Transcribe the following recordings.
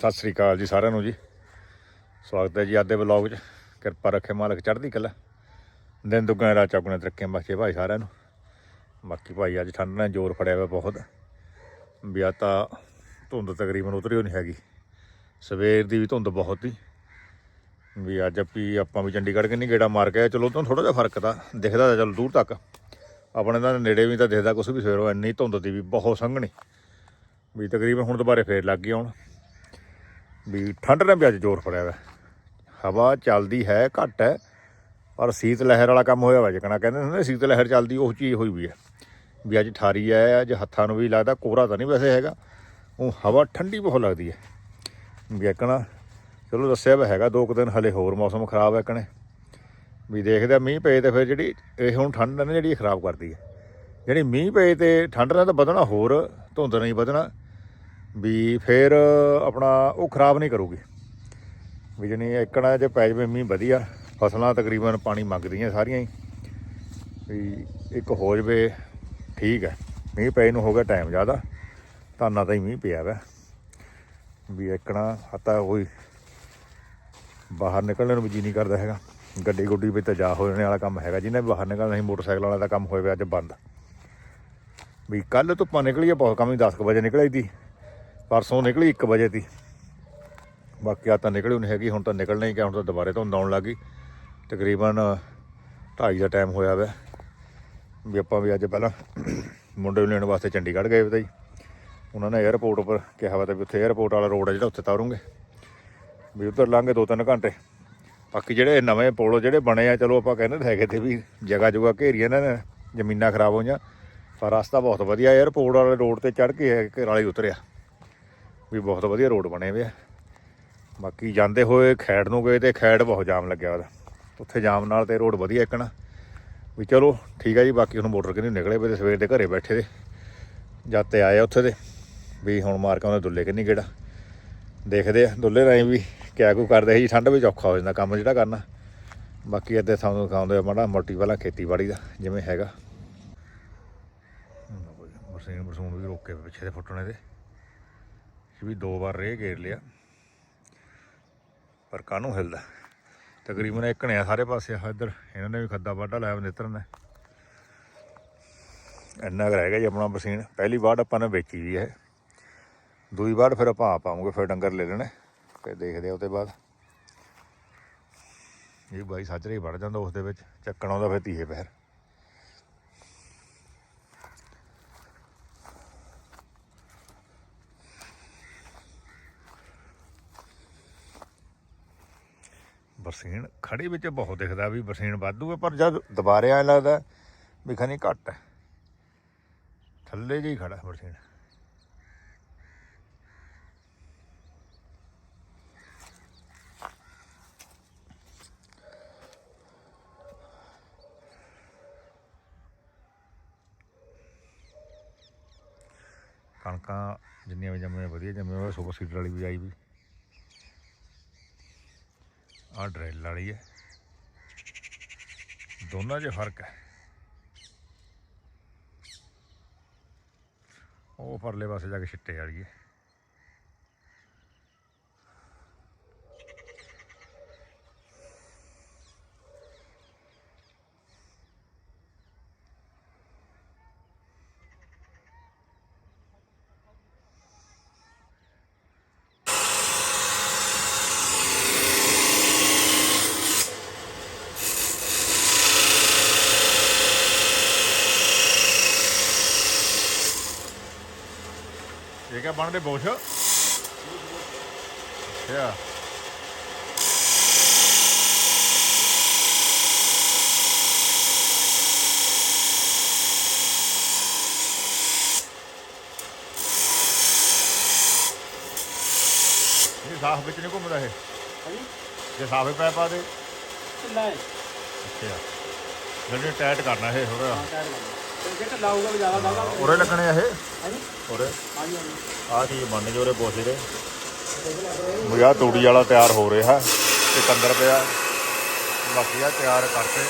ਸਤਿ ਸ੍ਰੀ ਅਕਾਲ ਜੀ ਸਾਰਿਆਂ ਨੂੰ ਜੀ। ਸਵਾਗਤ ਹੈ ਜੀ ਅੱਜ ਦੇ ਵਲੌਗ 'ਚ। ਕਿਰਪਾ ਰੱਖੇ ਮਾਲਕ ਚੜ੍ਹਦੀ ਕਲਾ। ਦਿਨ ਦੁਗਣੇ ਰਾਤ ਚੌਗਣੇ ਤਰੱਕੀਆਂ ਬਖਸ਼ੇ ਭਾਈ ਸਾਰਿਆਂ ਨੂੰ। ਬਾਕੀ ਭਾਈ ਅੱਜ ਠੰਡ ਨੇ ਜ਼ੋਰ ਫੜਿਆ ਹੋਇਆ ਬਹੁਤ। ਵੀ ਆ ਤਾਂ ਧੁੰਦ ਤਕਰੀਬਨ ਉਤਰੀ ਹੋਈ ਨਹੀਂ ਹੈਗੀ। ਸਵੇਰ ਦੀ ਵੀ ਧੁੰਦ ਬਹੁਤ ਸੀ। ਵੀ ਅੱਜ ਵੀ ਆਪਾਂ ਵੀ ਚੰਡੀਗੜ੍ਹ ਕਿੰਨੀ ਗੇੜਾ ਮਾਰ ਕੇ ਆਏ। ਚਲੋ ਤਾਂ ਥੋੜਾ ਜਿਹਾ ਫ਼ਰਕ ਤਾਂ ਦਿਖਦਾ ਤਾਂ ਚਲ ਦੂਰ ਤੱਕ। ਆਪਣੇ ਤਾਂ ਨੇੜੇ ਵੀ ਤਾਂ ਦਿਖਦਾ ਕੁਛ ਵੀ ਸਵੇਰੋਂ। ਇੰਨੀ ਧੁੰਦ ਦੀ ਵੀ ਬਹੁਤ ਸੰਘਣੀ। ਵੀ ਤਕਰੀਬਨ ਹੁਣ ਦੁਬਾਰੇ ਫੇਰ ਲੱਗ ਗਈ ਆਉਣ। ਵੀ ਠੰਡ ਨੇ ਵੀ ਅੱਜ ਜ਼ੋਰ ਫੜਿਆ ਵਾ। ਹਵਾ ਚੱਲਦੀ ਹੈ, ਘੱਟ ਹੈ, ਪਰ ਸੀਤ ਲਹਿਰ ਵਾਲਾ ਕੰਮ ਹੋਇਆ ਵਾ। ਜਿਕਣਾ ਕਹਿੰਦੇ ਹੁੰਦੇ ਨੇ, ਸੀਤ ਲਹਿਰ ਚੱਲਦੀ, ਉਹ ਚੀਜ਼ ਹੋਈ ਵੀ ਹੈ। ਵੀ ਅੱਜ ਠਾਰੀ ਹੈ ਅੱਜ ਹੱਥਾਂ ਨੂੰ ਵੀ ਲੱਗਦਾ, ਕੋਹਰਾ ਤਾਂ ਨਹੀਂ ਵੈਸੇ ਹੈਗਾ। ਉਹ ਹਵਾ ਠੰਡੀ ਬਹੁਤ ਲੱਗਦੀ ਹੈ। ਵੀ ਚਲੋ ਦੱਸਿਆ ਵਾ ਹੈਗਾ, ਦੋ ਕੁ ਦਿਨ ਹਲੇ ਹੋਰ ਮੌਸਮ ਖਰਾਬ ਹੈ ਇੱਕਣੇ ਵੀ ਦੇਖਦੇ ਆ, ਮੀਂਹ ਪਏ ਤੇ ਫਿਰ ਜਿਹੜੀ ਇਹ ਹੁਣ ਠੰਡ ਹੈ ਨਾ, ਜਿਹੜੀ ਖਰਾਬ ਕਰਦੀ ਹੈ। ਜਿਹੜੀ ਮੀਂਹ ਪਏ ਤੇ ਠੰਡ ਨਾਲ ਤਾਂ ਵਧਣਾ ਹੋਰ, ਧੁੰਦ ਨਹੀਂ ਵਧਣਾ। ਵੀ ਫਿਰ ਆਪਣਾ ਉਹ ਖਰਾਬ ਨਹੀਂ ਕਰੂਗੀ। ਵੀ ਜਣੀ ਇੱਕਣਾ ਜੇ ਪੈ ਜਵੇ ਮੀਂਹ ਵਧੀਆ, ਫਸਲਾਂ ਤਕਰੀਬਨ ਪਾਣੀ ਮੰਗਦੀਆਂ ਸਾਰੀਆਂ ਹੀ। ਵੀ ਇੱਕ ਹੋ ਜਵੇ, ਠੀਕ ਹੈ। ਮੀਂਹ ਪਏ ਨੂੰ ਹੋ ਗਿਆ ਟਾਈਮ ਜ਼ਿਆਦਾ। ਧਾਨਾਂ ਤਾਂ ਹੀ ਮੀਂਹ ਪਿਆ ਵਾ। ਵੀ ਇੱਕਣਾ ਹਤਾ ਕੋਈ ਬਾਹਰ ਨਿਕਲਣ ਨੂੰ ਵੀ ਜੀ ਨਹੀਂ ਕਰਦਾ ਹੈਗਾ। ਗੱਡੀ ਗੁੱਡੀ ਵੀ ਤਾਂ ਜਾ ਹੋ ਜਾਣੇ ਵਾਲਾ ਕੰਮ ਹੈਗਾ। ਜਿਹਨੇ ਬਾਹਰ ਨਿਕਲਣਾ ਸੀ, ਮੋਟਰਸਾਈਕਲ ਵਾਲਾ ਦਾ ਕੰਮ ਹੋਇਆ ਅੱਜ ਬੰਦ। ਵੀ ਕੱਲ ਧੁੱਪਾਂ ਨਿਕਲੀ ਆ ਬਹੁਤ ਹੀ 10 ਕੁ ਵਜੇ ਨਿਕਲੀ ਦੀ। ਪਰਸੋਂ ਨਿਕਲੀ 1 ਵਜੇ ਦੀ। ਬਾਕੀ ਆ ਤਾਂ ਨਿਕਲੀ ਨਹੀਂ ਹੈਗੀ, ਹੁਣ ਤਾਂ ਨਿਕਲਣਾ ਹੀ ਕਿ ਹੁਣ ਤਾਂ ਦੁਬਾਰੇ ਤੋਂ ਆਉਣ ਲੱਗੀ ਤਕਰੀਬਨ 2:30 ਦਾ ਟਾਈਮ ਹੋਇਆ ਵਾ। ਵੀ ਆਪਾਂ ਵੀ ਅੱਜ ਪਹਿਲਾਂ ਮੁੰਡੇ ਨੂੰ ਲੈਣ ਵਾਸਤੇ ਚੰਡੀਗੜ੍ਹ ਗਏ ਵੇ ਤਾਂ ਜੀ। ਉਹਨਾਂ ਨੇ 에어ਪੋਰਟ ਉੱਪਰ ਕਿਹਾ ਵਾ ਤਾਂ ਵੀ ਉੱਥੇ 에어ਪੋਰਟ ਵਾਲਾ ਰੋਡ ਹੈ ਜਿਹੜਾ ਉੱਥੇ ਤਾਰੂਗੇ। ਵੀ ਉੱਧਰ ਲਾਂਗੇ 2-3 ਘੰਟੇ। ਬਾਕੀ ਜਿਹੜੇ ਨਵੇਂ ਪੋਲ ਜਿਹੜੇ ਬਣੇ ਆ, ਚਲੋ ਆਪਾਂ ਕਹਿੰਦੇ ਹੈਗੇ ਤੇ ਵੀ ਜਗ੍ਹਾ ਜੁਗਾ ਘੇਰੀਆਂ ਨੇ, ਜ਼ਮੀਨਾਂ ਖਰਾਬ ਹੋਈਆਂ। ਪਰ ਰਸਤਾ ਬਹੁਤ ਵਧੀਆ 에어ਪੋਰਟ ਵਾਲੇ ਰੋਡ ਤੇ ਚੜ ਕੇ ਕਰਾਲੇ ਉਤਰਿਆ। ਵੀ ਬਹੁਤ ਵਧੀਆ ਰੋਡ ਬਣੇ ਹੋਏ ਆ। ਬਾਕੀ ਜਾਂਦੇ ਹੋਏ ਖੈੜ ਨੂੰ ਗਏ ਤੇ ਖੈੜ ਬਹੁਤ ਜਾਮ ਲੱਗਿਆ ਉਹਦਾ। ਉੱਥੇ ਜਾਮ ਨਾਲ ਤੇ ਰੋਡ ਵਧੀਆ ਇੱਕਣਾ ਵੀ ਚਲੋ, ਠੀਕ ਆ ਜੀ, ਬਾਕੀ ਹੁਣ ਮੋਟਰ ਕਿੰਨੀ ਨਿਕਲੇ ਪਏ ਤੇ ਸਵੇਰ ਦੇ ਘਰੇ ਬੈਠੇ ਦੇ ਜਦ ਤੇ ਆਏ ਉੱਥੇ ਦੇ ਵੀ ਹੁਣ ਮਾਰ ਕੇ ਉਹਨੇ ਦੁੱਲੇ ਕਿੰਨੀ ਗੇੜਾ। ਦੇਖਦੇ ਆ, ਦੁੱਲੇ ਰਾਹੀਂ ਵੀ ਕਿਆ ਕੋ ਕਰਦੇ ਸੀ। ਜੀ ਠੰਡ ਵਿੱਚ ਔਖਾ ਹੋ ਜਾਂਦਾ ਕੰਮ ਜਿਹੜਾ ਕਰਨਾ। ਬਾਕੀ ਇੱਥੇ ਸਾਨੂੰ ਦਿਖਾਉਂਦੇ ਆ ਮਾੜਾ ਮੋਟੀ ਵਾਲਾ ਖੇਤੀਬਾੜੀ ਦਾ, ਜਿਵੇਂ ਹੈਗਾ। ਮਰਸੀਨ ਮਰਸੂਨ ਵੀ ਰੋਕੇ ਪਿੱਛੇ ਦੇ ਫੁੱਟਣੇ ਦੇ ਇਹ ਵੀ ਦੋ ਵਾਰ ਰੇ ਘੇਰ ਲਿਆ। ਪਰ ਕਾਹਨੂੰ ਹਿਲਦਾ? ਤਕਰੀਬਨ ਇੱਕ ਨੇ ਆ ਸਾਰੇ ਪਾਸੇ ਆ, ਇੱਧਰ ਇਹਨਾਂ ਨੇ ਵੀ ਖੱਦਾ ਵਾਢਾ ਲਾਇਆ ਨਿੱਤਰ ਨੇ। ਇੰਨਾ ਕੁ ਰਹਿ ਗਿਆ ਜੀ ਆਪਣਾ ਬਸੀਨ ਪਹਿਲੀ ਵਾਰ ਆਪਾਂ ਨੇ ਵੇਚੀ ਵੀ ਹੈ। ਦੂਈ ਵਾਰ ਫਿਰ ਆਪਾਂ ਆਪ ਪਾਉਂਗੇ ਫਿਰ ਡੰਗਰ ਲੈ ਲੈਣੇ ਫਿਰ ਦੇਖਦੇ ਆ ਉਹਦੇ ਬਾਅਦ। ਇਹ ਬਾਈ ਸਾਜਰੇ ਹੀ ਵੜ ਜਾਂਦਾ ਉਸ ਦੇ ਵਿੱਚ, ਚੱਕਣ ਆਉਂਦਾ ਫਿਰ ਧੀਏ ਪੈਰ। ਬਰਸੀਨ ਖੜੀ ਵਿੱਚ ਬਹੁਤ ਦਿਖਦਾ ਵੀ ਬਰਸੀਨ ਵਾਧੂ ਹੈ, ਪਰ ਜਦ ਦੁਬਾਰੇ ਐ ਲੱਗਦਾ ਵੀ ਖਣੀ ਘੱਟ ਹੈ। ਥੱਲੇ ਜਿਹੀ ਖੜਾ ਬਰਸੀਨ। ਕਣਕਾਂ ਜਿੰਨੀਆਂ ਵੀ ਜੰਮੀਆਂ, ਵਧੀਆ ਜੰਮੇ ਹੋਏ ਸੁਪਰ ਸੀਡਰ ਵਾਲੀ ਵੀ ਆਈ ਵੀ। ਆਹ ਡਰਿੱਲ ਵਾਲੀ ਹੈ। ਦੋਨਾਂ 'ਚ ਫ਼ਰਕ ਹੈ। ਉਹ ਪਰਲੇ ਪਾਸੇ ਜਾ ਕੇ ਛਿੱਟੇ ਵਾਲੀ ਹੈ। ਇਹ ਕਿਆ ਬਣਦੇ ਬੋਸ਼। ਅੱਛਾ। ਇਹ ਸਾਫ਼ ਵਿੱਚ ਨਹੀਂ ਘੁੰਮਦਾ ਇਹ। ਹਾਂਜੀ। ਜੇ ਸਾਫੇ ਪੈ ਪਾ ਦੇ। ਢਿੱਲਾ ਹੈ। ਅੱਛਾ। ਜਿਹੜੇ ਟਾਈਟ ਕਰਨਾ ਇਹ ਥੋੜਾ ਹਾਂ ਟਾਇਰ ਤੇ ਜੇ ਢਿੱਲਾ ਹੋਊਗਾ ਵੀ ਜ਼ਿਆਦਾ ਦਊਗਾ ਉਰੇ ਲੱਗਣੇ ਆ ਇਹ। ਹਾਂਜੀ ਆਹ ਚੀਜ਼ ਮੰਨ ਜੋ ਉਰੇ ਪੋਸੇ ਦੇ ਦੇਖ ਲੱਗ ਰਿਹਾ ਮੁਝਾ ਤੂੜੀ ਵਾਲਾ ਤਿਆਰ ਹੋ ਰਿਹਾ। ਤੇ ਅੰਦਰ ਪਿਆ। ਬਾਕੀ ਆ ਤਿਆਰ ਕਰਤੇ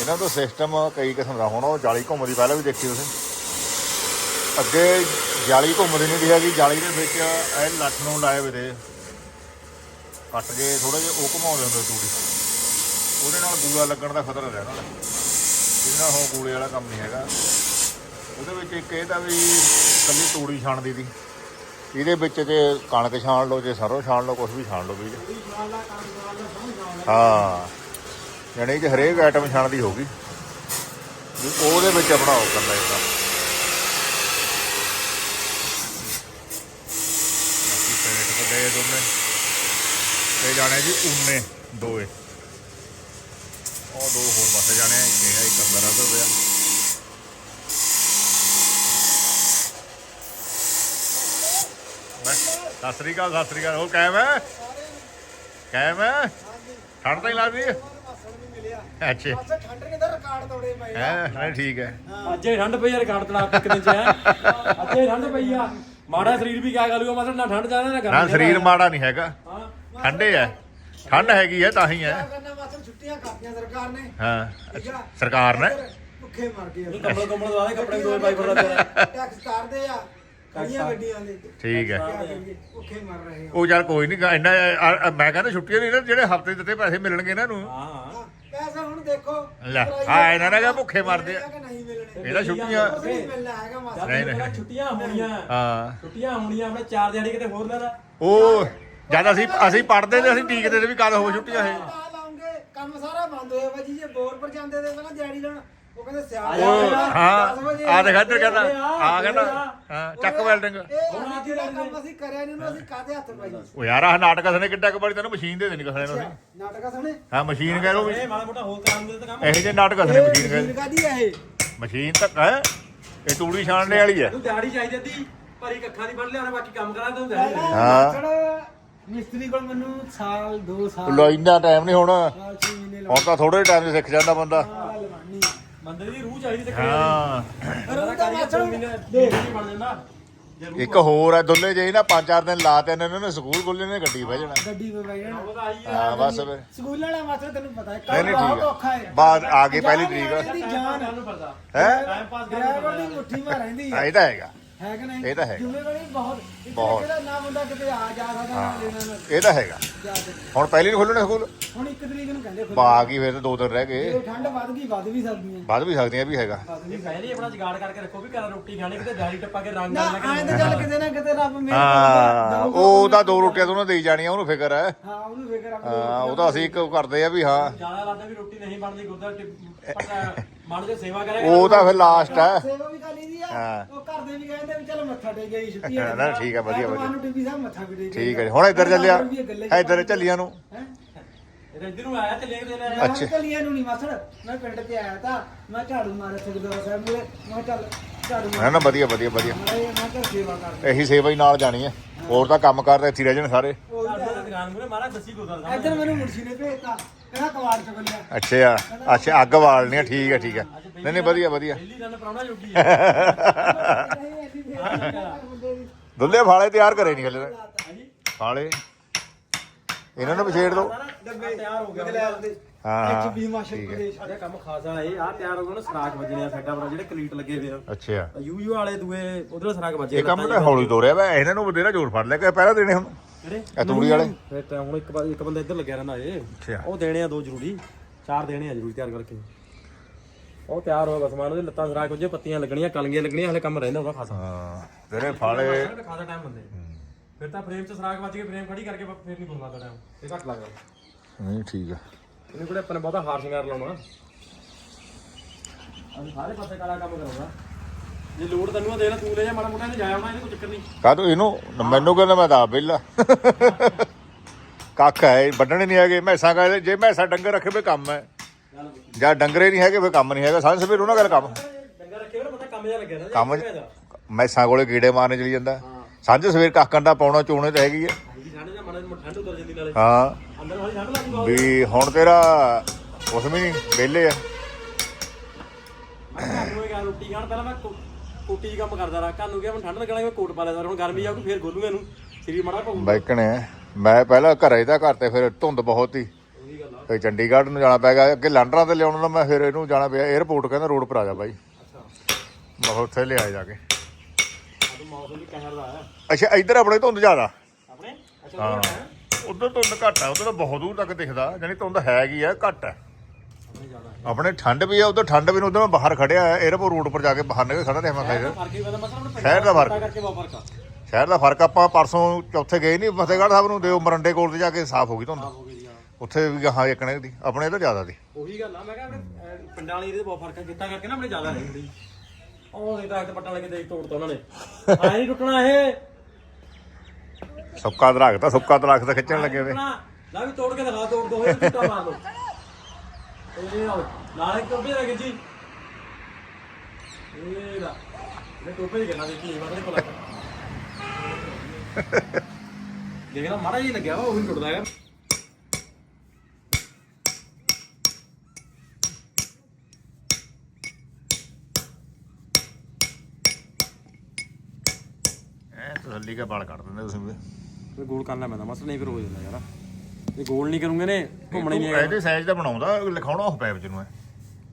ਇਹਨਾਂ ਦਾ ਸਿਸਟਮ ਕਈ ਕਿਸਮ ਦਾ। ਹੋਣਾ ਉਹ ਜਾਲੀ ਘੁੰਮਦੀ ਪਹਿਲਾਂ ਵੀ ਦੇਖੀ ਤੁਸੀਂ। ਅੱਗੇ ਜਾਲੀ ਘੁੰਮਦੀ ਨਹੀਂ ਰਹੀ ਹੈਗੀ। ਜਾਲੀ ਦੇ ਵਿੱਚ ਇਹ ਲੱਠ ਨੂੰ ਲਾਏ ਵੇ ਤੇ। ਕੱਟ ਕੇ ਥੋੜਾ ਜਿਹਾ ਉਹ ਘੁਮਾਉਂਦੇ ਹੁੰਦੇ ਤੂੜੀ। ਉਹਦੇ ਨਾਲ ਗੂੜਾ ਲੱਗਣ ਦਾ ਖਤਰਾ ਰਹਿੰਦਾ। ਜਿਹਦੇ ਉਹ ਗੂੜੇ ਵਾਲਾ ਕੰਮ ਨਹੀਂ ਹੈਗਾ। ਉਹਦੇ ਵਿੱਚ ਇੱਕ ਇਹ ਤਾਂ ਵੀ ਕੱਲੀ ਤੂੜੀ ਛਾਣਦੀ ਦੀ ਇਹਦੇ ਵਿੱਚ ਜੇ ਕਣਕ ਛਾਣ ਲਓ, ਜੇ ਸਰੋਂ ਛਾਣ ਲਓ ਕੁਝ ਵੀ ਛਾਣ ਲਓ ਵੀ ਹਾਂ। ਯਾਨੀ ਕਿ ਹਰੇਕ ਆਈਟਮ ਛਾਣਦੀ ਹੋਗੀ ਵੀ ਉਹਦੇ ਵਿੱਚ ਆਪਣਾ ਉਹ ਕਰਦਾ ਇਹਦਾ। ਬਾਕੀ ਪੇਟ ਤੇ ਦੋਨੇ। ਤੇ ਜਾਣੇ ਜੀ, ਉਨੇ, ਦੋਏ। ਦੋ ਹੋਰ ਪਾਸੇ ਜਾਣੇ ਆ ਇੱਕ ਇਹ ਆ, ਇੱਕ ਅੰਦਰ ਆ ਪਿਆ ਸਤਿ ਸ੍ਰੀ ਅਕਾਲ ਸਤਿ ਸ੍ਰੀ ਅਕਾਲ। ਹੋਰ ਕਾਇਮ ਹੈ ਕਾਇਮ ਹੈ ਠੰਡ ਤਾਂ ਹੀ ਲੱਗਦੀ? ਹੈ ਅੱਛਾ। ਠੰਡ ਕਿਧਰ ਰਿਕਾਰਡ ਤੋੜੇ ਮੈਂ ਹੈ ਠੀਕ ਹੈ ਅੱਜ ਹੀ ਠੰਡ ਪਈ ਆ ਰਿਕਾਰਡ ਤੜਾ ਇੱਕ ਦਿਨ ਚ ਹੈ। ਅੱਜ ਹੀ ਠੰਡ ਪਈ ਆ। ਮਾੜਾ ਸਰੀਰ ਵੀ ਕਿਆ ਕਰੂਗਾ ਮਤਲਬ ਨਾ ਠੰਡ ਜਾਣਾ ਨਾ ਗਰਮੀ ਨਾ ਸਰੀਰ ਮਾੜਾ ਨਹੀਂ ਹੈਗਾ। ਠੰਡੇ ਹੈ ਠੰਡ ਹੈਗੀ ਹੈ ਤਾਂ ਹੀ ਹੈ ਕਰਨਾ ਮਾਸਟਰ ਛੁੱਟੀਆਂ ਕਰਤੀਆਂ ਸਰਕਾਰ ਨੇ। ਹਾਂ ਠੀਕ ਆ? ਸਰਕਾਰ ਨੇ। ਭੁੱਖੇ ਮਰ ਗਏ ਇਹ ਕੰਬਲ ਕੰਬਲ ਦਵਾ ਦੇ ਕੱਪੜੇ ਦੋਏ ਪਾਈ ਫਿਰਦਾ ਪਿਆ ਟੈਕਸ ਕਰਦੇ ਆ ਕਈਆਂ ਗੱਡੀਆਂ ਦੇ। ਠੀਕ ਹੈ ਕਿਆ ਕਰੀਏ? ਭੁੱਖੇ ਮਰ ਰਹੇ ਆ। ਉਹ ਯਾਰ ਕੋਈ ਨਹੀਂ ਇੰਨਾ ਆ- ਆ- ਮੈਂ ਕਹਿੰਦਾ ਛੁੱਟੀਆਂ ਨਹੀਂ ਨਾ ਜਿਹੜੇ ਹਫ਼ਤੇ ਦਿੱਤੇ ਪੈਸੇ ਮਿਲਣਗੇ ਇਹਨਾਂ। ਨੂੰ ਹਾਂ ਹਾਂ। ਹਾਂ, ਪੈਸੇ ਹੁਣ ਦੇਖੋ। ਲੈ, ਹਾਂ, ਇਹਨਾਂ ਨੇ ਕਿਹਾ ਭੁੱਖੇ ਮਰਦੇ ਆ। ਕਿ ਨਹੀਂ ਮਿਲਣੇ? ਇਹਦਾ ਛੁੱਟੀਆਂ ਕੁਛ ਨਹੀਂ ਮਿਲਣਾ ਹੈਗਾ ਨਹੀਂ, ਨਹੀਂ। ਤੱਕ ਛੁੱਟੀਆਂ ਹੋਣੀਆਂ। ਹਾਂ। ਛੁੱਟੀਆਂ ਹੋਣੀਆਂ ਆਪਣੇ ਚਾਰ ਦਿਹਾੜੀ ਕਿਤੇ ਹੋਰ ਲੈ ਲੈ। ਉਹ ਜਦ ਅਸੀਂ ਅਸੀਂ ਪੜਦੇ ਤੇ ਅਸੀਂ ਟੀਕਦੇ ਤੇ ਵੀ ਕਦ ਹੋ ਛੁੱਟੀਆਂ ਇਹ। ਤਾਂ ਲਾਉਂਗੇ ਕੰਮ ਸਾਰਾ ਬੰਦ ਹੋਇਆ ਵਾ ਜੀ ਜੇ ਬੋਰ ਪਰ ਜਾਂਦੇ ਤੇ ਪਹਿਲਾਂ ਦਿਹਾੜੀ ਲੈਣ ਉਹ ਕਹਿੰਦੇ ਆ ਸਿਆਲ ਉਹ ਹਾਂ ਆ ਦੇਖ ਇੱਧਰ ਕਹਿੰਦਾ। ਆ ਕਹਿੰਦਾ। ਹਾਂ ਚੱਕ ਵੈਲਡਿੰਗ ਇਹ ਅਸੀਂ ਜਿਹੜਾ ਕੰਮ ਅਸੀਂ ਕਰਿਆ ਨਹੀਂ ਉਹਨੂੰ ਅਸੀਂ ਕਾਦੇ ਹੱਥ ਪਾਈ? ਉਹ ਯਾਰ ਆਹ ਨਾਟਕ ਨੇ ਕਿੱਡਾ ਕੁ ਵਾਰੀ ਤੈਨੂੰ ਮਸ਼ੀਨ ਦੇ ਦੇਣੀ ਕਿਸੇ ਨੇ ਨਾਟਕਾ ਸੁਣੇ ਹਾਂ ਮਸ਼ੀਨ ਕਹਿ ਲਓ ਵੀ। ਇਹ ਮਾੜਾ ਮੋਟਾ ਹੋਰ ਕੰਮ ਦੇ ਤਾਂ ਕੰਮ ਇਹੋ ਜਿਹੇ ਨਾਟਕ ਮਸ਼ੀਨ ਕਹਿ ਮਸ਼ੀਨ ਕਾਦੀ ਆ ਇਹ? ਮਸ਼ੀਨ ਤਾਂ ਹੈ? ਇਹ ਤੂੜੀ ਛਾਣਨੇ ਵਾਲੀ ਹੈ ਤੂੰ ਦਿਹਾੜੀ ਚਾਹੀਦੀ ਦੀ ਭਰੀ ਕੱਖਾਂ ਦੀ ਫੜ ਲਿਆ ਉਹਨੇ ਬਾਕੀ ਕੰਮ ਕਰਾਂ ਤੂੰ ਦਿਹਾੜੀ ਲੈ। ਹਾਂ। ਮਾਸਟਰ, ਮਿਸਤਰੀ ਕੋਲ ਮੈਨੂੰ ਸਾਲ 2 ਸਾਲ। ਲੋ ਇੰਨਾ ਟਾਈਮ ਨਹੀਂ ਹੋਣਾ। ਸਾਲ 6 ਮਹੀਨੇ ਹੁਣ ਤਾਂ ਥੋੜੇ ਟਾਈਮ 'ਚ ਸਿੱਖ ਜਾਂਦਾ ਬੰਦਾ। ਲਗਾ ਲਵਾਨੀ ਬੰਦੇ ਦੀ ਰੂਹ ਚਾਹੀਦੀ ਤੇ ਹਾਂ। ਪਰ ਉਹ ਤਾਂ ਕਰੀਏ ਮਾਸਟਰ ਦੋ ਮਹੀਨੇ ਦੇਖ ਨਹੀਂ ਬਣ ਜਾਂਦਾ। ਜੇ ਰੂਹ ਇੱਕ ਹੋਰ ਹੈ ਦੁੱਲੇ ਜੇ ਨਾ ਪੰਜ ਚਾਰ ਦਿਨ ਲਾਤੇ ਨੇ ਇਹਨਾਂ ਨੇ ਸਕੂਲ ਖੋਲ੍ਹੇ ਨੇ ਗੱਡੀ ਬਹਿ ਜਾਣਾ। ਗੱਡੀ ਵਿੱਚ ਬੈਠ ਜਾਣਾ ਉਹਦਾ ਆਈ ਆ। ਹਾਂ ਬਸ ਫਿਰ। ਸਕੂਲ ਵਾਲਾ ਮਾਸਟਰ ਤੈਨੂੰ ਪਤਾ ਹੈ ਨਹੀਂ ਨਹੀਂ ਬਹੁਤ ਠੀਕ ਔਖਾ ਹੈ। ਬਾਅਦ ਆ ਗਈ ਪਹਿਲੀ ਤਰੀਕ। ਇਹਦੀ ਜਾਨ। ਸਾਨੂੰ ਪਰਦਾ ਹੈ? ਟਾਈਮ ਪਾਸ ਡਰਾਈਵਰ ਦੀ ਮੁੱਠੀ ਮਾ ਰਹਿੰਦੀ ਹੈ ਇਹ ਤਾਂ ਹੈਗਾ। ਹੈ ਕਿ ਨਹੀਂ? ਇਹ ਤਾਂ ਹੈ। ਜ਼ਿੰਮੇਵਾਰੀ ਬਹੁਤ। ਇੱਕ ਬਹੁਤ। ਜਿਹੜਾ ਨਾ ਬੰਦਾ ਕਿਤੇ ਆ ਜਾ ਸਕਦਾ ਨਾ ਲੈਣਾ ਨਾ। ਇਹ ਤਾਂ ਹੈਗਾ। ਜਾ ਹੁਣ ਪਹਿਲੀ ਨੂੰ ਖੋਲਣੇ ਸਕੂਲ? ਹੁਣ ਇੱਕ ਤਰੀਕ ਨੂੰ ਕਹਿੰਦੇ ਪਾ ਗਈ ਫਿਰ ਤਾਂ ਦੋ ਦਿਨ ਰਹਿ ਗਏ। ਜੇ ਠੰਡ ਵੱਧ ਗਈ ਵੱਧ ਵੀ ਸਕਦੀਆਂ। ਵੱਧ ਵੀ ਸਕਦੀਆਂ ਵੀ ਹੈਗਾ। ਇਹ ਪਹਿਲੇ ਆਪਣਾ ਜਗਾੜ ਕਰਕੇ ਰੱਖੋ ਵੀ ਘਰ ਰੋਟੀ ਖਾਣੀ ਕਿਤੇ ਦਿਹਾੜੀ ਟੱਪਾ ਕੇ ਰੰਗ ਨਾ ਨਾਲ ਆਏ ਤਾਂ ਚੱਲ ਕਿਤੇ ਨਾ ਕਿਤੇ ਰੱਬ ਮੇਰੇ ਹਾਂ। ਉਹ ਤਾਂ ਦੋ ਰੋਟੀਆਂ ਤੋਂ ਉਹਨੇ ਦੇਈ ਜਾਣੀਆਂ ਉਹਨੂੰ ਫਿਕਰ ਹੈ। ਹਾਂ ਉਹਨੂੰ ਫਿਕਰ ਆ। ਹਾਂ ਉਹ ਤਾਂ ਅਸੀਂ ਇੱਕ ਕਰਦੇ ਆ ਵੀ ਹਾਂ। ਜ਼ਿਆਦਾ ਲੱਗਦਾ ਵੀ ਰੋਟੀ ਨਹੀਂ ਬਣਦੀ ਗੁਰਦਾ ਪਤਾ ਮਨ ਜੇ ਸੇਵਾ ਕਰੇਗਾ ਉਹ ਤਾਂ ਫਿਰ ਲਾਸਟ ਹੈ। ਸੇਵਾ ਵੀ ਕਰ ਲਈਦੀ ਆ। ਹਾਂ। ਉਹ ਘਰ ਦੇ ਵੀ ਕਹਿੰਦੇ ਵੀ ਚਲੋ ਮੱਥਾ ਟੇਕ ਗਈ ਛੁੱਟੀ ਨਾ, ਨਾ, ਠੀਕ ਆ, ਵਧੀਆ, ਵਧੀਆ। ਨੂੰ ਟੀਵੀ ਸਾਹਿਬ ਮੱਥਾ ਵੀ ਟੇਕ ਠੀਕ ਹੈ ਜੀ। ਹੁਣ ਇੱਧਰ ਚੱਲਿਆ। ਇੱਧਰ ਚੱਲੀਆਂ ਨੂੰ। ਹੈ? ਇਹ ਇੱਧਰ ਨੂੰ ਆਇਆ ਤੇ ਲੈ ਕੇ ਦੇ ਅੱਛਾ। ਅੱਛਾ। ਚੱਲੀਆਂ ਨੂੰ ਨਹੀਂ ਮਾਸੜ ਮੈਂ ਪਿੰਡ ਤੇ ਆਇਆ ਤਾਂ। ਮੈਂ ਝਾੜੂ ਮਾਰਿਆ ਸੀ ਗੁਰਦੁਆਰਾ ਸਾਹਿਬ ਮੂਰੇ ਮੈਂ ਕਿਹਾ ਚੱਲ ਝਾੜੂ ਮਾਰ। ਨਾ ਵਧੀਆ ਵਧੀਆ ਵਧੀਆ। ਮੈਂ ਮੈਂ ਕਿਹਾ ਸੇਵਾ ਕਰ। ਇਹੀ ਸੇਵਾ ਹੀ ਨਾਲ ਜਾਣੀ ਹੈ। ਹੋਰ ਤਾਂ ਕੰਮ ਕਰਦੇ ਇੱਥੇ ਹੀ ਰਹਿ ਜਾਣ ਸਾਰੇ। ਉਹ ਦੁਕਾਨ ਮੂਰੇ ਮਾਰਾ ਦੱਸੀ ਗੁਰਦਾ ਇੱਧਰ ਮੈਨੂੰ ਮੁਰਸ਼ੀ ਨੇ ਭੇਜਤਾ। ਕਹਿੰਦਾ ਕਵਾੜ ਚੁੱਕ ਲਿਆ ਅੱਛਾ ਅੱਛਾ ਅੱਗ ਬਾਲਣੀ ਆ ਠੀਕ ਹੈ ਠੀਕ ਹੈ ਨਹੀਂ ਨਹੀਂ ਵਧੀਆ ਵਧੀਆ। ਪਹਿਲੀ ਪਰਾਉਣਾ ਜੋਗੀ ਹੈ ਦੁੱਲੇ ਫਾਲੇ ਤਿਆਰ ਕਰੇ ਨਹੀਂ ਹਲੇ ਹਾਂਜੀ। ਫਾਲੇ। ਇਹਨਾਂ ਨੂੰ ਵੀ ਛੇੜ ਦਿਓ ਡੱਬੇ ਤਿਆਰ ਹੋ ਹਾਂ ਐਚ ਹਾਂ ਬੀ ਮਾਸ਼ਲ ਠੀਕ ਹੈ। ਪ੍ਰਦੇਸ਼ ਸਾਡੇ ਕੰਮ ਖਾਸਾ ਇਹ ਆ ਤਿਆਰ ਹੋ ਗਏ ਨਾ ਸਰਾਖ ਵੱਜਣੇ ਆ ਸਾਡਾ ਪਰ ਜਿਹੜੇ ਕਲੀਟ ਲੱਗੇ ਹੋਏ ਆ। ਅੱਛਾ। ਯੂ ਯੂ ਵਾਲੇ ਦੂਏ ਉਧਰੋਂ ਸਰਾਖ ਵੱਜੇ ਇਹ ਕੰਮ ਤਾਂ ਹੌਲੀ ਤੋਰਿਆ ਵਾ ਇਹਨਾਂ ਨੂੰ ਬਥੇਰਾ ਜ਼ੋਰ ਫੜ ਲਿਆ ਕਿ ਪਹਿਲਾਂ ਦੇਣੇ ਹੁਣ ਕਿਹੜੇ? ਇਹ ਤੂੜੀ ਵਾਲੇ। ਫਿਰ ਤਾਂ ਹੁਣ ਇੱਕ ਵਾਰ ਇੱਕ ਬੰਦਾ ਇੱਧਰ ਲੱਗਿਆ ਰਹਿੰਦਾ ਏ ਅੱਛਾ। ਉਹ ਦੇਣੇ ਆ ਦੋ ਜ਼ਰੂਰੀ ਚਾਰ ਦੇਣੇ ਆ ਜ਼ਰੂਰੀ ਤਿਆਰ ਕਰਕੇ। ਉਹ ਤਿਆਰ ਹੋਇਆ ਬਸ ਮਾਨ ਉਹਦੇ ਲੱਤਾਂ ਸਰਾਖ ਵੱਜੇ ਪੱਤੀਆਂ ਲੱਗਣੀਆਂ ਕਲਗੀਆਂ ਲੱਗਣੀਆਂ ਹਲੇ ਕੰਮ ਰਹਿੰਦਾ ਉਹਦਾ ਖਾਸਾ। ਹਾਂ ਤੇਰੇ ਫਾਲੇ ਖਾਸਾ ਟਾਈਮ ਬੰਦੇ ਫਿਰ ਤਾਂ ਫਰੇਮ 'ਚ ਸਰਾਖ ਵੱਜ ਕੇ ਫਰੇਮ ਖੜੀ ਕਰਕੇ ਫਿਰ ਨਹੀਂ ਗੁੰਮਦਾ ਟਾਈਮ ਇਹ ਘੱਟ ਲੱਗਦਾ। ਨਹੀਂ ਠੀਕ ਆ। ਇਹਨੂੰ ਕਿਹੜੇ ਆਪਣੇ ਬਹੁਤਾ ਹਾਰ ਸ਼ਿੰਗਾਰ ਲਾਉਣਾ। ਅਸੀਂ ਸਾਰੇ ਪਾਸੇ ਕਾਲਾ ਕੰਮ ਕਰਾਉਂਦਾ ਜੇ ਲੋੜ ਤੈਨੂੰ ਆ ਦੇ ਲੈ ਤੂੰ ਲੈ ਜਾ ਮਾੜਾ ਮੋਟਾ ਇਹਨੇ ਜਾਇਆ ਆਉਣਾ ਇਹਦੇ ਕੋਈ ਚੱਕਰ ਨਹੀਂ। ਕਾਹਤੋਂ ਇਹਨੂੰ? ਮੈਨੂੰ ਕਹਿੰਦਾ ਮੈਂ ਤਾਂ ਬਿੱਲਾ ਕੱਖ ਹੈ ਵੱਢਣੇ ਨਹੀਂ ਹੈਗੇ। ਮੈਸਾਂ ਕਹਿੰਦੇ ਜੇ ਮੈਸਾਂ ਡੰਗਰ ਰੱਖੇ ਵੇ ਕੰਮ ਹੈ। ਜਾਂ ਡੰਗਰੇ ਨਹੀਂ ਹੈਗੇ ਫੇ ਕੰਮ ਨਹੀਂ ਹੈਗਾ। ਸਾਂਝ ਸਵੇਰ ਉਹਨਾਂ ਗੱਲ ਕੰਮ। ਡੰਗਾ ਰੱਖੇ ਨਾ ਪਤਾ ਕੰਮ ਜਿਹਾ ਲੱਗਿਆ ਨਾ ਕੰਮ ਮੈਸਾਂ ਕੋਲੇ ਕੀੜੇ ਮਾਰਨੇ ਚਲੀ ਜਾਂਦਾ। ਸਾਂਝ ਸਵੇਰ ਕੱਖ ਦਾ ਪਾਉਣਾ ਚੋਣੇ ਤਾਂ ਹੈਗੀ ਹੈ ਜੀ ਜਾਂ ਹਾਂ। ਵੀ ਹੁਣ ਤੇਰਾ ਕੁਛ ਵੀ ਨਹੀਂ ਵਿਹਲੇ ਆ। ਮੈਂ ਘਰ ਨੂੰ ਇਹ ਗੱਲ ਰੋਟੀ ਖਾਣ ਪਹਿਲਾਂ ਮੈਂ ਕੋ- ਕੋਟੀ ਕੰਮ ਕਰਦਾ ਰਹਾ। ਘਰ ਨੂੰ ਗਿਆ ਮੈਂ ਠੰਡ ਲੱਗਣਾ ਮੈਂ ਕੋਟ ਪਾ ਲਿਆ ਹੁਣ ਗਰਮੀ ਆਊਗੀ ਫੇਰ ਗੋਲੂਗਾ ਇਹਨੂੰ। ਸਰੀਰ ਮਾੜਾ ਪਊ ਬਾਈਕਣੇ ਮੈਂ ਪਹਿਲਾਂ ਘਰੇ ਦਾ ਘਰ ਤੇ ਫਿਰ ਧੁੰਦ ਬਹੁਤ ਹੀ ਉਹਦੀ ਗੱਲ ਆ। ਤੇ ਚੰਡੀਗੜ੍ਹ ਨੂੰ ਜਾਣਾ ਪੈ ਗਿਆ। ਅੱਗੇ ਲਾਂਡਰਾਂ ਤੇ ਲਿਆਉਣ ਦਾ ਮੈਂ ਫਿਰ ਇਹਨੂੰ ਜਾਣਾ ਪਿਆ। 에어ਪੋਰਟ ਕਹਿੰਦਾ ਰੋਡ ਪਰ ਆ ਜਾ ਬਾਈ। ਅੱਛਾ। ਮੈਂ ਉੱਥੇ ਲਿਆ ਜਾ ਕੇ। ਮੌਸਮ ਵੀ ਕਹਿਰ ਦਾ ਅੱਛਾ ਇੱਧਰ ਆਪਣੇ ਧੁੰਦ ਜ਼ਿਆਦਾ। ਆਪਣੇ? ਅੱਛਾ ਉਧਰ ਧੁੰਦ ਘੱਟ ਆ ਉਧਰ ਤਾਂ ਬਹੁਤ ਦੂਰ ਤੱਕ ਦਿਖਦਾ ਜਾਨੀ ਧੁੰਦ ਹੈਗੀ ਆ ਘੱਟ ਆ। ਆਪਣੇ ਠੰਡ ਵੀ ਆ ਉਧਰ ਠੰਡ ਵੀ ਨੂੰ ਉਧਰ ਮੈਂ ਬਾਹਰ ਖੜਿਆ 에어ਪੋਰਟ ਰੋਡ ਪਰ ਜਾ ਕੇ ਬਾਹਰ ਨਿਕਲ ਖੜਾ ਰਿਹਾ ਮੈਂ ਆਪਣੇ ਸ਼ਹਿਰ ਦਾ ਫ਼ਰਕ। ਸ਼ਹਿਰ ਦਾ ਫ਼ਰਕ ਆਪਾਂ ਪਰਸੋਂ ਚੌਥੇ ਗਏ ਨਹੀਂ ਫਤਿਹਗੜ੍ਹ ਸਾਹਿਬ ਨੂੰ ਦਿਓ ਮਰੰਡੇ ਕੋਲ ਤੇ ਜਾ ਕੇ ਸਾਫ਼ ਹੋ ਗਈ ਧੁੰਦ। ਉੱਥੇ ਵੀ ਗਾਹਾਂ ਇੱਕਣੇ ਦੀ ਆਪਣੇ ਇੱਧਰ ਜ਼ਿਆਦਾ ਦੀ। ਉਹੀ ਗੱਲ ਆ ਮੈਂ ਕਿਹਾ ਆਪਣੇ ਪਿੰਡਾਂ ਵਾਲੀ ਇਹਦੇ ਬਹੁਤ ਫ਼ਰਕ ਆ ਕੀਤਾ ਕਰਕੇ ਨਾ ਆਪਣੇ ਜ਼ਿਆਦਾ ਨਹੀਂ ਹੁੰਦੀ ਉਹ ਦੇ ਦਰਖਤ ਪੱਟਣ ਲੱਗੇ ਦੇਖ ਤੋੜਤਾ ਉਹਨਾਂ ਨੇ। ਆਏ ਨਹੀਂ ਟੁੱਟਣਾ ਇਹ। ਸੁੱਕਾ ਦਰਖਤ ਆ ਸੁੱਕਾ ਦਰਖਤ ਖਿੱਚਣ ਲੱਗੇ ਵੇ। ਲਾ ਵੀ ਤੋੜ ਕੇ ਦਿਖਾ ਤੋੜ ਦੋ ਹੋਏ ਟੁੱਟਾ ਮਾਰ ਦੋ। ਇਹ ਆਓ, ਨਾਲੇ ਟੋਪੇ ਲੱਗੇ ਜੀ। ਇਹ ਲਾ ਇਹ ਟੋਪੇ ਹੀ ਕਰਨਾ ਦੇਖੀ ਮਾਰੇ ਕੋਲ ਦੇਖਣਾ ਮਾੜਾ ਜੀ ਲੱਗਿਆ ਵਾ ਉਹ ਵੀ ਟੁੱਟਦਾ ਹੈਗਾ। ਐ ਤਸੱਲੀ ਕੇ ਬਾਲ ਕੱਢ ਦਿੰਦੇ ਤੁਸੀਂ ਵੀ। ਫਿਰ ਗੋਲ ਕਰਨਾ ਪੈਂਦਾ ਮਸਲਾ ਨਹੀਂ ਫਿਰ ਹੋ ਜਾਂਦਾ ਯਾਰ। ਇਹ ਗੋਲ ਨਹੀਂ ਕਰੂੰਗੇ ਨੇ ਘੁੰਮਣਾ ਹੀ ਨਹੀਂ ਹੈਗਾ। ਇਹਦੇ ਸਾਈਜ਼ ਦਾ ਬਣਾਉਂਦਾ ਲਿਖਾਉਣਾ ਉਹ ਪੈਪ ਚ ਨੂੰ ਐ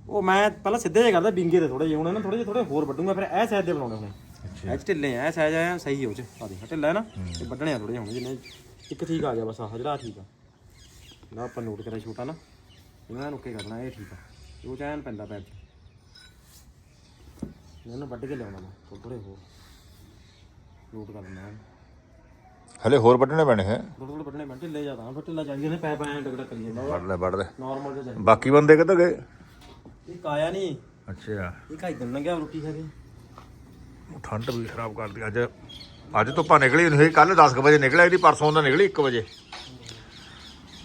ਉਹ ਮੈਂ ਪਹਿਲਾਂ ਸਿੱਧੇ ਜਿਹਾ ਕਰਦਾ ਬਿੰਗੇ ਦੇ ਥੋੜੇ ਜਿਹੇ ਹੁਣ ਇਹਨਾਂ ਥੋੜੇ ਜਿਹੇ ਥੋੜੇ ਹੋਰ ਵੱਡੂਗਾ ਫਿਰ ਇਹ ਸਾਈਜ਼ ਦੇ ਬਣਾਉਣੇ ਹੁਣੇ। ਇਹ 'ਚ ਢਿੱਲੇ ਆ ਇਹ ਸਾਈਜ਼ ਆ ਸਹੀ ਹੈ ਚ ਆ ਦੇਖ ਢਿੱਲਾ ਹੈ ਨਾ ਇਹ ਵੱਢਣੇ ਆ ਥੋੜੇ ਜਿਹੇ ਹੁਣ ਜਿੰਨੇ। ਇੱਕ ਠੀਕ ਆ ਗਿਆ ਬਸ ਆਹ ਜਿਹੜਾ ਠੀਕ ਆ। ਨਾ ਆਪਾਂ ਨੋਟ ਕਰਿਆ ਛੋਟਾ ਨਾ ਇਹਨਾਂ ਨੂੰ ਕੇ ਕਰਨਾ ਇਹ ਠੀਕ ਆ। ਉਹ ਚਾਹਨ ਪੈਂਦਾ ਪੈਪ ਚ। ਇਹਨੂੰ ਵੱਢ ਕੇ ਲਿਆਉਣਾ ਮੈਂ ਥੋੜੇ ਥੋੜੇ ਹੋਰ। ਨੋਟ ਕਰ ਲੈਣਾ ਹਲੇ ਹੋਰ ਵੱਢਣੇ ਪੈਣੇ ਹੈ। ਥੋੜੇ ਥੋੜੇ ਵੱਢਣੇ ਮੈਂ ਢਿੱਲੇ ਜ਼ਿਆਦਾ ਫਿਰ ਢਿੱਲਾ ਚਾਹੀਦਾ ਨੇ ਪੈਪ ਐਂ ਟਕੜਾ ਕਰੀ ਜਾਂਦਾ ਵੱਢ ਲੈ ਵੱਢ ਲੈ। ਨਾਰਮਲ ਜਿਹਾ ਚਾਹੀਦਾ। ਬਾਕੀ ਬੰਦੇ ਕਿੱਧਰ ਗਏ? ਇਹ ਕਾਇਆ ਨਹੀਂ। ਅੱਛਾ। ਇਹ ਕਾਈ ਦਿਨ ਲੰਘਿਆ ਰੋਟੀ ਖਾ ਕੇ? ਉਹ ਠੰਡ ਵੀ ਖਰਾਬ ਕਰਦੀ ਅੱਜ ਅੱਜ ਧੁੱਪਾਂ ਨਿਕਲੀ ਨਹੀਂ ਕੱਲ 10 ਵਜੇ ਨਿਕਲਿਆ ਇਹਦੀ ਪਰਸੋਂ ਦਾ ਨਿਕਲੀ 1 ਵਜੇ।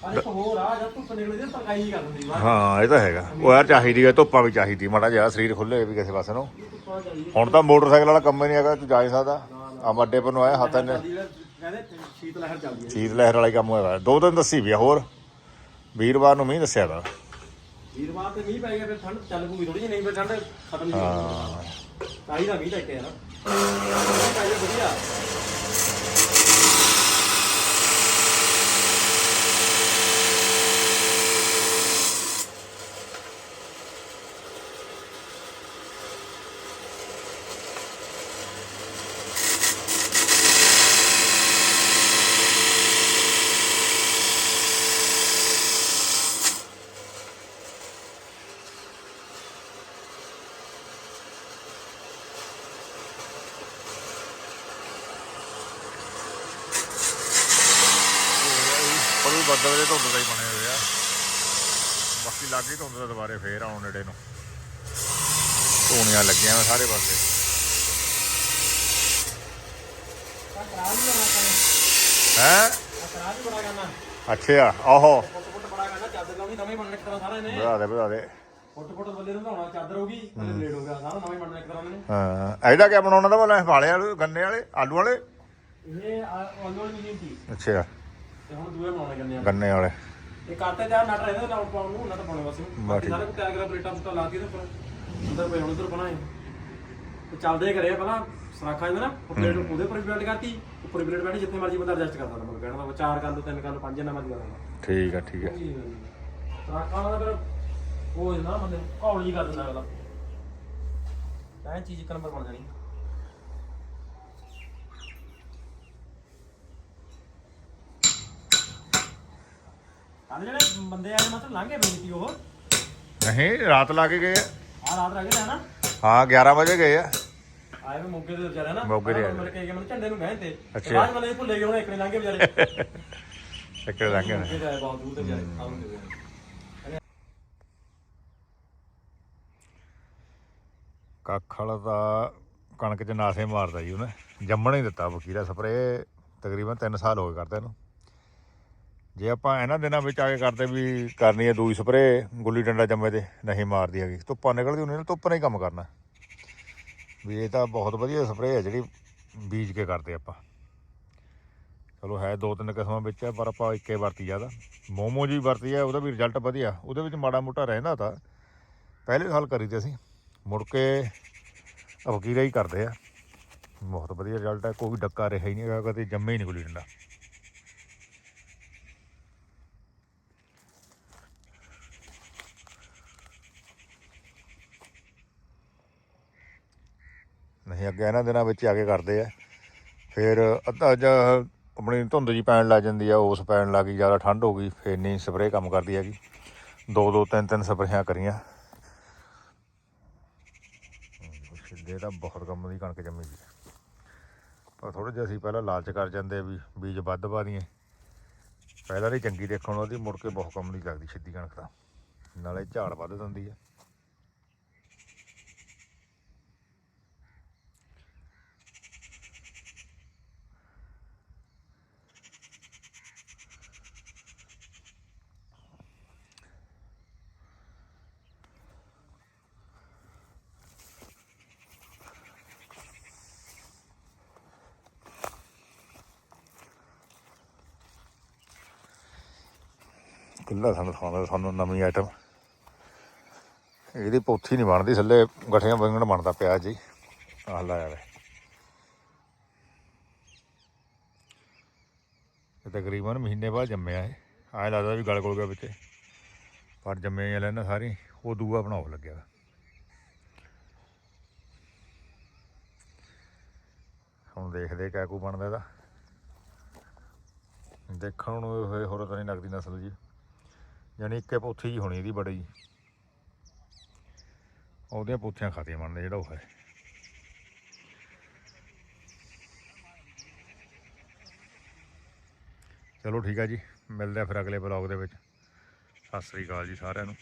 ਆ ਇੱਕ ਹੋਰ ਆ ਜਦ ਧੁੱਪ ਨਿਕਲਦੀ ਤਾਂ ਪਕਾਈ ਕਰ ਦਿੰਦੀ ਵਾ ਹਾਂ ਇਹ ਤਾਂ ਹੈਗਾ। ਉਹ ਯਾਰ ਚਾਹੀਦੀ ਹੈ ਧੁੱਪਾਂ ਵੀ ਚਾਹੀਦੀ ਮਾੜਾ ਜਿਹਾ ਸਰੀਰ ਖੁੱਲੇ ਵੀ ਕਿਸੇ ਪਾਸੇ ਨੂੰ। ਹੁਣ ਤਾਂ ਮੋਟਰਸਾਈਕਲ ਵਾਲਾ ਕੰਮ ਹੀ ਨਹੀਂ ਹੈਗਾ ਤੂੰ ਜਾ ਨਹੀਂ ਸਕਦਾ। ਆ ਅੱਡੇ ਪਰ ਨੂੰ ਆਇਆ ਹੱਥ ਨੇ ਕਹਿੰਦੇ ਸ਼ੀਤ ਲਹਿਰ ਚੱਲਦੀ ਹੈ। ਚੀਜ਼ ਲਹਿਰ ਵਾਲਾ ਹੀ ਕੰਮ ਹੋਇਆ ਵਾ। ਦੋ ਦਿਨ ਦੱਸੀ ਵੀ ਆ ਹੋਰ। ਵੀਰਵਾਰ ਨੂੰ ਮੀਂਹ ਦੱਸਿਆ ਦਾ ਵੀਰਵਾਰ ਤੇ ਮੀਂਹ ਪੈ ਗਿਆ ਫਿਰ ਠੰਡ ਚੱਲ ਪੂਗੀ ਥੋੜੀ ਜਿਹੀ ਨਹੀਂ ਫਿਰ ਠੰਡ ਖਤਮ ਨਹੀਂ ਹੋਣੀ ਤਾਈ ਦਾ ਮੀਂਹ ਲੈ ਕੇ ਯਾਰ ਮੀਂਹ ਪੈ ਗਿਆ ਵਧੀਆ ਪਰ ਵੀ ਬੱਦਲ ਦੇ ਧੁੰਦ ਦਾ ਹੀ ਬਣੇ ਹੋਏ ਆ। ਬਾਕੀ ਲੱਗੇ ਧੁੰਦ ਦਾ ਦੁਬਾਰੇ ਫੇਰ ਆਉਣ ਨੇੜੇ ਨੂੰ। ਧੂਣੀਆਂ ਲੱਗੀਆਂ ਵਾ ਸਾਰੇ ਪਾਸੇ। ਹੈ? ਅੱਛਾ ਆਹੋ। ਫੁੱਟ ਫੁੱਟ ਬੜਾ ਕਰਨਾ ਚਾਦਰ ਲਾਉਣੀ ਨਵੇਂ ਬਣਨੇ ਇੱਕ ਤਰ੍ਹਾਂ ਸਾਰਾ ਇਹਨੇ ਵਧਾ ਦੇ ਵਧਾ ਦੇ। ਫੁੱਟ ਫੁੱਟ ਬੱਲੇ ਨੂੰ ਧਾਉਣਾ ਚਾਦਰ ਹੋਗੀ ਥੱਲੇ ਬਲੇਡ ਹੋਗਾ ਸਾਰਾ ਨਵੇਂ ਬਣਨੇ ਇੱਕ ਤਰ੍ਹਾਂ ਨੇ ਹਾਂ। ਇਹਦਾ ਕੀ ਬਣਾਉਣਾ ਦਾ ਵਾਲੇ ਵਾਲੇ ਵਾਲੇ ਗੰਨੇ ਵਾਲੇ ਆਲੂ ਵਾਲੇ? ਇਹ ਆਲੂ ਵਾਲੀ ਮਸ਼ੀਨ ਸੀ। ਅੱਛਾ। ਤੇ ਹੁਣ ਦੂਏ ਬਣਾਉਣੇ ਕਰਨੇ ਆ। ਗੰਨੇ ਵਾਲੇ। ਇਹ ਕਾਟੇ ਜਾ ਨਟ ਰਹਿੰਦੇ ਲਾਉਣ ਪਾਉਣ ਨੂੰ ਨਟ ਪਾਉਣੇ ਬਸ। ਠੀਕ। ਸਾਰੇ ਕੋ ਟੈਗਰਾ ਪਲੇਟਾਂ ਪਲੇਟਾਂ ਲਾ ਕੇ ਤੇ ਉੱਪਰ। ਅੰਦਰ ਪਏ ਹੁਣ ਉਧਰ ਬਣਾਏ। ਤੇ ਚੱਲਦੇ ਕਰੇ ਪਹਿਲਾਂ ਸਰਾਖਾ ਜਾਂਦਾ ਨਾ ਉਹ ਪਲੇਟ ਉਹਦੇ ਪਰ ਪਲੇਟ ਕਰਤੀ ਉੱਪਰ ਪਲੇਟ ਬੈਠੀ ਜਿੱਥੇ ਮਰਜ਼ੀ ਬੰਦਾ ਐਡਜਸਟ ਮਤਲਬ ਕਹਿਣਾ ਕਰ ਲਓ ਤਿੰਨ ਕਰ ਲਓ ਪੰਜ ਨਾ ਮਰਜ਼ੀ ਕਰ ਲਓ ਠੀਕ ਆ ਠੀਕ ਆ। ਸਰਾਖਾ ਦਾ ਫਿਰ ਉਹ ਬੰਦੇ ਹੌਲੀ ਕਰ ਦਿੰਦਾ ਅਗਲਾ। ਐਂ ਚੀਜ਼ ਇੱਕ ਨੰਬਰ ਬਣ ਜਾਣੀ। ਕੱਲ ਜਿਹੜੇ ਬੰਦੇ ਆਏ ਮਤਲਬ ਲੰਘੇ ਬੇਨਤੀ ਉਹ। ਨਹੀਂ ਰਾਤ ਲਾ ਕੇ ਗਏ ਆ। ਆ ਰਾਤ ਰਹਿ ਗਏ ਨਾ ਹਾਂ 11 ਵਜੇ ਗਏ ਆ। ਆਏ ਵੇ ਮੋਗੇ ਦੇ ਵਿਚਾਰੇ ਨਾ ਮੋਗੇ ਦੇ ਆਏ। ਮਿਲ ਕੇ ਗਏ ਮੈਨੂੰ ਝੰਡੇ ਨੂੰ ਗਏ ਤੇ। ਅੱਛਾ। ਬਾਅਦ ਮਲੇ ਭੁੱਲੇ ਗਏ ਹੁਣ ਇੱਕ ਨੇ ਲੰਘੇ ਵਿਚਾਰੇ। ਚੱਕਰ ਲੱਗ ਦੇ ਆਏ ਬਹੁਤ ਦੂਰ ਤੇ ਵਿਚਾਰੇ ਆਉਂਦੇ ਹੋਏ। ਕੱਖ ਵਾਲਾ ਤਾਂ ਕਣਕ 'ਚ ਨਾਸੇ ਮਾਰਦਾ ਜੀ ਉਹਨੇ। ਜੰਮਣ ਹੀ ਦਿੱਤਾ ਵਕੀਰਾ ਸਪਰੇ ਤਕਰੀਬਨ 3 ਸਾਲ ਹੋ ਗਏ ਕਰਦੇ ਇਹਨੂੰ ਜੇ ਆਪਾਂ ਇਹਨਾਂ ਦਿਨਾਂ ਵਿੱਚ ਆ ਕੇ ਕਰਦੇ ਵੀ ਕਰਨੀ ਹੈ ਦੂਈ ਸਪਰੇ ਗੁੱਲੀ ਡੰਡਾ ਜੰਮੇ ਤੇ ਨਹੀਂ ਮਾਰਦੀ ਹੈਗੀ। ਧੁੱਪਾਂ ਨਿਕਲਦੀ ਹੁੰਦੀ ਨਾ, ਧੁੱਪ ਨਾਲ ਹੀ ਕੰਮ ਕਰਨਾ। ਵੀ ਇਹ ਤਾਂ ਬਹੁਤ ਵਧੀਆ ਸਪਰੇ ਹੈ ਜਿਹੜੀ ਬੀਜ ਕੇ ਕਰਦੇ ਆਪਾਂ। ਚਲੋ ਹੈ ਦੋ ਤਿੰਨ ਕਿਸਮਾਂ ਵਿੱਚ ਹੈ, ਪਰ ਆਪਾਂ ਇੱਕੇ ਵਰਤੀ ਜ਼ਿਆਦਾ ਮੋਮੋ ਜੀ ਵਰਤੀ ਹੈ ਉਹਦਾ ਵੀ ਰਿਜ਼ਲਟ ਵਧੀਆ। ਉਹਦੇ ਵਿੱਚ ਮਾੜਾ ਮੋਟਾ ਰਹਿੰਦਾ ਤਾਂ। ਪਹਿਲੇ ਸਾਲ ਕਰੀ ਤੇ ਅਸੀਂ। ਮੁੜ ਕੇ ਵਕੀਰਾ ਹੀ ਕਰਦੇ ਆ। ਬਹੁਤ ਵਧੀਆ ਰਿਜ਼ਲਟ ਹੈ, ਕੋਈ ਡੱਕਾ ਰਿਹਾ ਹੀ ਨਹੀਂ ਹੈਗਾ, ਕਦੇ ਜੰਮੇ ਹੀ ਨਹੀਂ ਗੁੱਲੀ ਡੰਡਾ। ਨਹੀਂ ਅੱਗੇ ਇਹਨਾਂ ਦਿਨਾਂ ਵਿੱਚ ਆ ਕੇ ਕਰਦੇ ਆ। ਫਿਰ ਅੱਧਾ ਜਾਂ ਆਪਣੀ ਧੁੰਦ ਜੀ ਪੈਣ ਲੱਗ ਜਾਂਦੀ ਆ, ਉਸ ਪੈਣ ਲੱਗ ਗਈ, ਜ਼ਿਆਦਾ ਠੰਡ ਹੋ ਗਈ, ਫਿਰ ਨਹੀਂ ਸਪਰੇਅ ਕੰਮ ਕਰਦੀ ਹੈਗੀ। ਦੋ ਦੋ, ਤਿੰਨ ਤਿੰਨ ਸਪਰੇਆਂ ਕਰੀਆਂ। ਸਿੱਧੇ ਤਾਂ ਬਹੁਤ ਕੰਮ ਦੀ ਕਣਕ ਜੰਮੀ ਸੀ। ਪਰ ਥੋੜੇ ਜਿਹਾ ਅਸੀਂ ਪਹਿਲਾਂ ਲਾਲਚ ਕਰ ਜਾਂਦੇ ਵੀ ਬੀਜ ਵੱਧ ਪਾ ਦੀਏ ਪਹਿਲਾਂ ਦੀ ਚੰਗੀ ਦੇਖਣ ਉਹਦੀ ਮੁੜ ਕੇ ਬਹੁਤ ਕੰਮ ਦੀ ਲੱਗਦੀ, ਸਿੱਧੀ ਕਣਕ ਤਾਂ। ਨਾਲੇ ਝਾੜ ਵੱਧ ਦਿੰਦੀ ਹੈ ਕਿੱਲਾ ਸਾਨੂੰ ਖਾਣਾ ਸਾਨੂੰ ਨਵੀਂ ਆਈਟਮ ਇਹਦੀ ਪੋਥੀ ਨਹੀਂ ਬਣਦੀ, ਥੱਲੇ ਗਠੀਆਂ ਬੰਗਣ ਬਣਦਾ ਪਿਆ ਜੀ। ਆਹ ਲਾਇਆ ਵੇ ਇਹ ਤਕਰੀਬਨ ਮਹੀਨੇ ਬਾਅਦ ਜੰਮਿਆ ਇਹ। ਐਂ ਲੱਗਦਾ ਵੀ ਗਲ ਗਲ ਗਿਆ ਵਿੱਚ। ਪਰ ਜੰਮੇ ਜਾਂ ਲੈਣਾ ਸਾਰੀ, ਉਹ ਦੂਆ ਬਣਾਉ ਲੱਗਿਆ ਹੁਣ ਦੇਖਦੇ ਕਿਆ ਕੋ ਬਣਦਾ ਇਹਦਾ। ਦੇਖਣ ਨੂੰ ਇਹ ਹੋਰ ਤਾਂ ਨਹੀਂ ਲੱਗਦੀ ਨਸਲ ਜੀ। ਯਾਨੀ ਇੱਕੇ ਪੋਥੀ ਜੀ ਹੋਣੀ ਇਹਦੀ ਬੜੀ। ਜੀ ਉਹਦੀਆਂ ਪੋਥੀਆਂ ਖਾਤੀਆਂ ਮੰਨਦੇ ਜਿਹੜਾ ਉਹ ਹੈ। ਚਲੋ ਠੀਕ ਆ ਜੀ, ਮਿਲਦੇ ਆ ਫਿਰ ਅਗਲੇ ਬਲੌਗ ਦੇ ਵਿੱਚ। ਸਤਿ ਸ੍ਰੀ ਅਕਾਲ ਜੀ ਸਾਰਿਆਂ ਨੂੰ।